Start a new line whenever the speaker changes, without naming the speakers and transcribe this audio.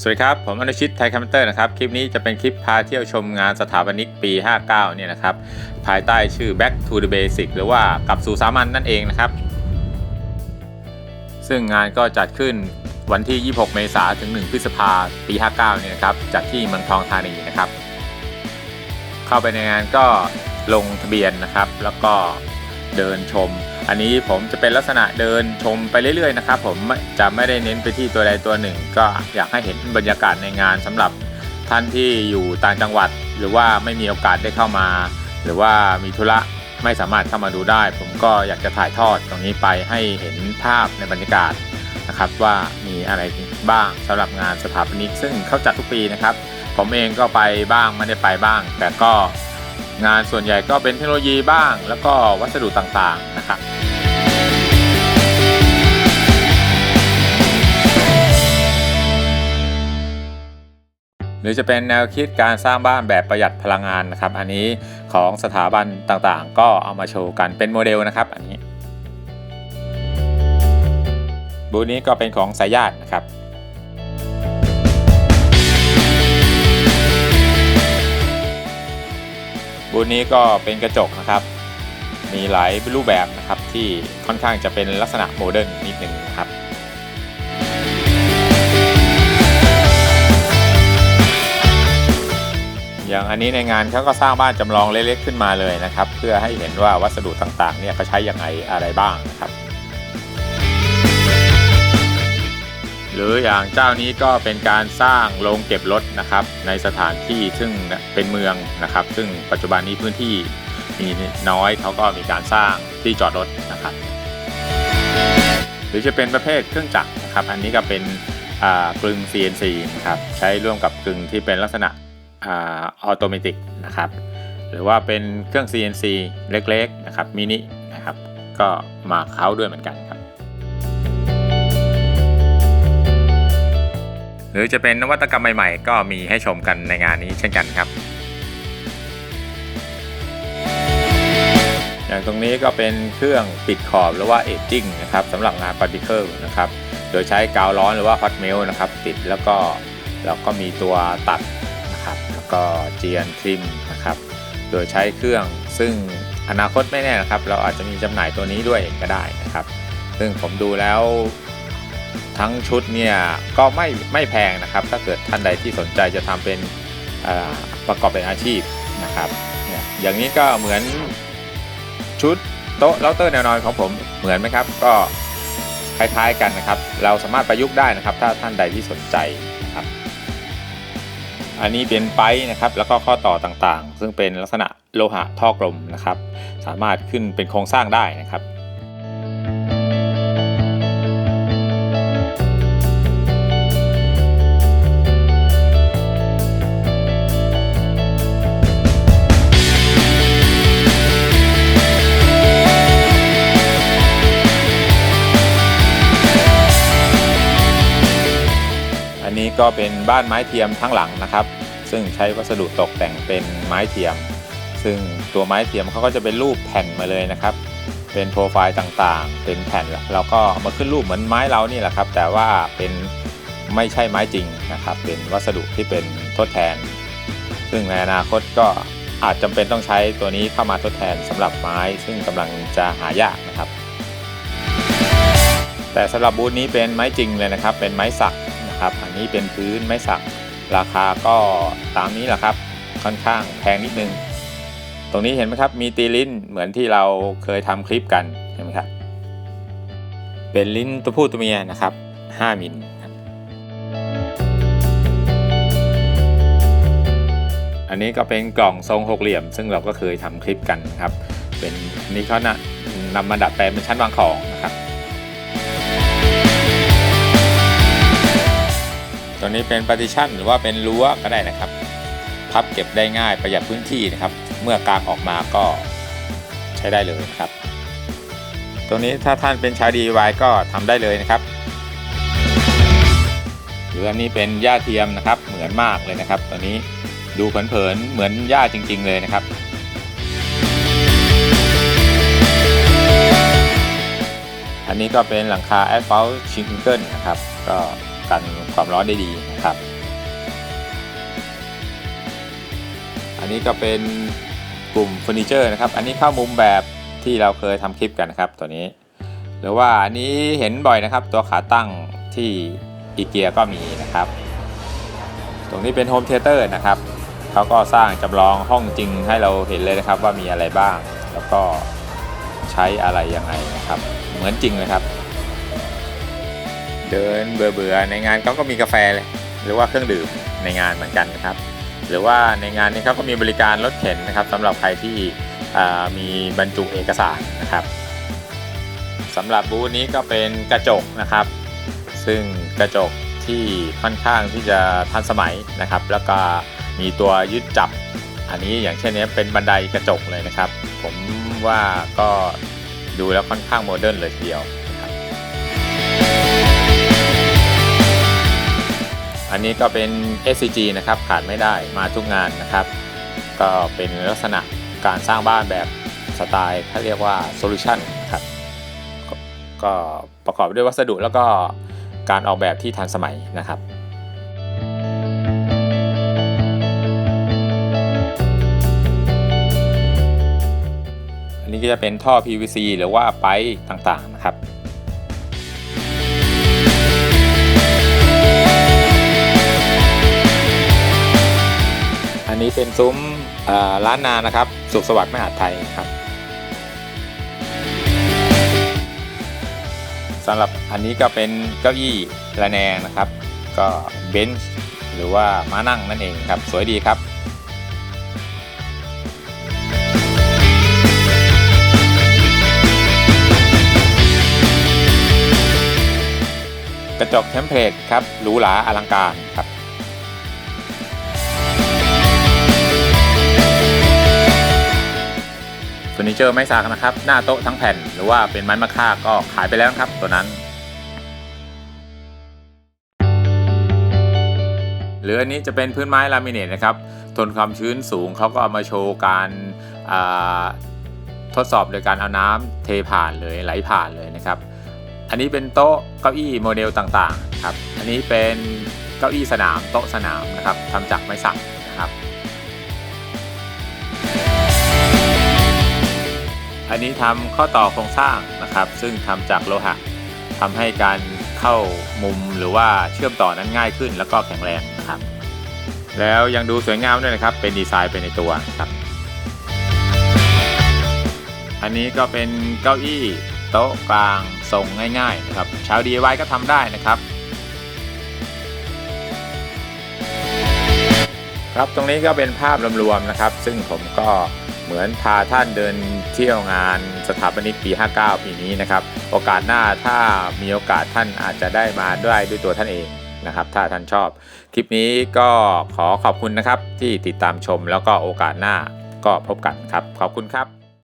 สวัสดีครับ ผมอนุชิตไทยคอมพิวเตอร์นะครับ คลิปนี้จะเป็นคลิปพาเที่ยวชมงานสถาปนิกปี 59 เนี่ยนะครับ ภายใต้ชื่อ Back to the Basic หรือว่ากลับสู่สามัญนนั่นเองนะครับ ซึ่งงานก็จัดขึ้นวันที่ 26 เมษายนถึง 1 พฤษภาปี 59 เนี่ยนะครับ จัดที่เมืองทองธานีนะครับ เข้าไปในงานก็ลงทะเบียนนะครับ แล้วก็เดินชม อันนี้ผมจะเป็นลักษณะเดินชมไปเรื่อยๆนะครับผมจะไม่ได้เน้นไปที่ตัวใดตัวหนึ่ง ก็อยากให้เห็นบรรยากาศในงานสำหรับท่านที่อยู่ต่างจังหวัด หรือว่าไม่มีโอกาสได้เข้ามา หรือว่ามีธุระไม่สามารถเข้ามาดูได้ ผมก็อยากจะถ่ายทอดตรงนี้ไปให้เห็นภาพในบรรยากาศนะครับว่ามีอะไรบ้างสำหรับงานสถาปนิกซึ่งเขาจัดทุกปีนะครับ ผมเองก็ไปบ้างไม่ได้ไปบ้าง แต่ก็ งานส่วนใหญ่ก็เป็นเทคโนโลยีบ้าง แล้วก็วัสดุต่างๆนะครับหรือจะเป็นแนวคิดการสร้างบ้านแบบประหยัดพลังงานนะครับ อันนี้ของสถาบันต่างๆ ก็เอามาโชว์กันเป็นโมเดลนะครับ อันนี้บูธนี้ก็เป็นของสายญาตินะครับ บูธนี้ก็เป็นกระจกนะครับ มีหลายรูปแบบนะครับที่ค่อนข้างจะเป็นลักษณะโมเดิร์นนิดหนึ่งนะครับอย่างอันนี้ในงานเขาก็สร้างบ้านจำลองเล็กๆขึ้นมาเลยนะครับ เพื่อให้เห็นว่าวัสดุต่างๆเนี่ยเขาใช้ยังไงอะไรบ้างนะครับ หรืออย่างเจ้านี้ก็เป็นการสร้างโรงเก็บรถนะครับ ในสถานที่ซึ่งเป็นเมืองนะครับ ซึ่งปัจจุบันนี้พื้นที่มีน้อยเขาก็มีการสร้างที่จอดรถนะครับ หรือจะเป็นประเภทเครื่องจักรนะครับ อันนี้ก็เป็นกลึง CNC นะครับใช้ร่วมกับกลึงที่เป็นลักษณะออโตเมติกนะครับ หรือว่าเป็นเครื่อง CNC เล็กๆนะครับมินินะครับ ก็มาเข้าด้วยเหมือนกันครับ รือจะเป็นนวัตกรรมใหม่ๆ ก็มีให้ชมกันในงานนี้เช่นกันครับ อย่างตรงนี้ก็เป็นเครื่องปิดขอบหรือว่าเอจจิ้งนะครับสำหรับงานปาร์ติเคิลนะครับโดยใช้กาวร้อนหรือว่าฮอตเมลนะครับติดแล้วก็เราก็มีตัวตัดนะครับแล้วก็เจียนทริมนะครับโดยใช้เครื่องซึ่งอนาคตไม่แน่นะครับ เราอาจจะมีจำหน่ายตัวนี้ด้วยก็ได้นะครับ ซึ่งผมดูแล้ว ทั้งชุดเนี่ยก็ไม่ไม่แพงนะครับ ถ้าเกิดท่านใดที่สนใจจะทำเป็นประกอบเป็นอาชีพนะครับเนี่ยอย่างนี้ก็เหมือนชุดโต๊ะเราเตอร์แนวนอนของผมเหมือนไหมครับ ก็คล้ายๆกันนะครับ เราสามารถประยุกต์ได้นะครับ ถ้าท่านใดที่สนใจนะครับ อันนี้เป็นไปนะครับ แล้วก็ข้อต่อต่างๆ ซึ่งเป็นลักษณะโลหะท่อกลมนะครับ สามารถขึ้นเป็นโครงสร้างได้นะครับ ก็เป็นบ้านไม้เทียมทั้งหลังนะครับ ซึ่งใช้วัสดุตกแต่งเป็นไม้เทียม ซึ่งตัวไม้เทียมเขาก็จะเป็นรูปแผ่นมาเลยนะครับ เป็นโปรไฟล์ต่างๆ เป็นแผ่นเราก็มาขึ้นรูปเหมือนไม้เรานี่แหละครับ แต่ว่าเป็นไม่ใช่ไม้จริงนะครับ เป็นวัสดุที่เป็นทดแทน ซึ่งในอนาคตก็อาจจำเป็นต้องใช้ตัวนี้เข้ามาทดแทนสำหรับไม้ ซึ่งกำลังจะหายากนะครับ แต่สำหรับบูธนี้เป็นไม้จริงเลยนะครับ เป็นไม้สัก นะครับ อันนี้เป็นพื้นไม้สัก ราคาก็ตามนี้แหละครับ ค่อนข้างแพงนิดนึง ตรงนี้เห็นไหมครับ มีตีลิ้นเหมือนที่เราเคยทำคลิปกันเห็นไหมครับ เป็นลิ้นตัวผู้ตัวเมียนะครับ 5 มิลอันนี้ก็เป็นกล่องทรงหกเหลี่ยม ซึ่งเราก็เคยทำคลิปกันนะครับ เป็นอันนี่เขานะนำมาดัดแปลงเป็นชั้นวางของนะครับ ตัวนี้เป็น partition หรือว่าเป็นรั้วก็ได้นะครับ พับเก็บได้ง่ายประหยัดพื้นที่นะครับ เมื่อกางออกมาก็ใช้ได้เลยครับตรงนี้ถ้าท่านเป็นชาว DIY ก็ทำได้เลยนะครับหรืออันนี้เป็นหญ้าเทียมนะครับเหมือนมากเลยนะครับ ตัวนี้ดูเผินๆเหมือนหญ้าจริง ๆ เลยนะครับอันนี้ก็เป็นหลังคา asphalt shingle นะครับ ก็ กันความร้อนได้ดีนะครับ อันนี้ก็เป็นกลุ่มเฟอร์นิเจอร์นะครับ อันนี้เข้ามุมแบบที่เราเคยทำคลิปกันนะครับตัวนี้ หรือว่าอันนี้เห็นบ่อยนะครับ ตัวขาตั้งที่อีเกียก็มีนะครับ ตรงนี้เป็นโฮมเทเตอร์นะครับเขาก็สร้างจำลองห้องจริงให้เราเห็นเลยนะครับว่ามีอะไรบ้าง แล้วก็ใช้อะไรยังไงนะครับ เหมือนจริงเลยครับ เดินเบื่อๆในงานเขาก็มีกาแฟเลยหรือว่าเครื่องดื่มในงานเหมือนกันนะครับ หรือว่าในงานนี้เขาก็มีบริการรถเข็นนะครับสำหรับใครที่มีบรรจุเอกสารนะครับสำหรับบูธนี้ก็เป็นกระจกนะครับ ซึ่งกระจกที่ค่อนข้างที่จะทันสมัยนะครับ แล้วก็มีตัวยึดจับ อันนี้อย่างเช่นนี้เป็นบันไดกระจกเลยนะครับ ผมว่าก็ดูแล้วค่อนข้างโมเดิร์นเลยทีเดียว อันนี้ก็เป็น SCG นะครับขาดไม่ได้มาทุกงานนะครับ ก็เป็นลักษณะการสร้างบ้านแบบสไตล์เขาเรียกว่า Solution ครับก็ก็ประกอบด้วยวัสดุแล้วก็การออกแบบที่ทันสมัยนะครับอันนี้ก็จะเป็นท่อ PVC หรือว่าไปต่างๆนะครับ นนี้เป็นซุ้มร้านนานะครับ สุขสวัสดิ์มหาดไทยครับสำหรับอันนี้ก็เป็นเก้าอี้ระแนงนะครับ ก็เบนช์หรือว่าม้านั่งนั่นเองครับ สวยดีครับกระจกเทมเพลตครับหรูหราอลังการครับ นิเจอร์ไม้สักนะครับ หน้าโต๊ะทั้งแผ่น หรือว่าเป็นไม้มะค่าก็ขายไปแล้วนะครับ ตัวนั้น หรืออันนี้จะเป็นพื้นไม้ลามิเนตนะครับ ทนความชื้นสูงเขาก็เอามาโชว์การทดสอบโดยการเอาน้ำเทผ่านเลยไหลผ่านเลยนะครับ อันนี้เป็นโต๊ะเก้าอี้โมเดลต่างๆครับ อันนี้เป็นเก้าอี้สนามโต๊ะสนามนะครับทำจากไม้สัก อันนี้ทำข้อต่อโครงสร้างนะครับ ซึ่งทำจากโลหะทำให้การเข้ามุมหรือว่าเชื่อมต่อนั้นง่ายขึ้น แล้วก็แข็งแรงนะครับ แล้วยังดูสวยงามด้วยนะครับ เป็นดีไซน์ไปในตัวครับ อันนี้ก็เป็นเก้าอี้โต๊ะกลางทรงง่ายๆนะครับชาว DIY ก็ทำได้นะครับครับตรงนี้ก็เป็นภาพรวมๆนะครับ ซึ่งผมก็ เหมือนพาท่านเดินเที่ยวงานสถาปนิกปี 59 ปีนี้นะครับ โอกาสหน้าถ้ามีโอกาสท่านอาจจะได้มาด้วยด้วยตัวท่านเองนะครับ ถ้าท่านชอบ คลิปนี้ก็ขอขอบคุณนะครับที่ติดตามชมแล้วก็โอกาสหน้าก็พบกันครับ ขอบคุณครับ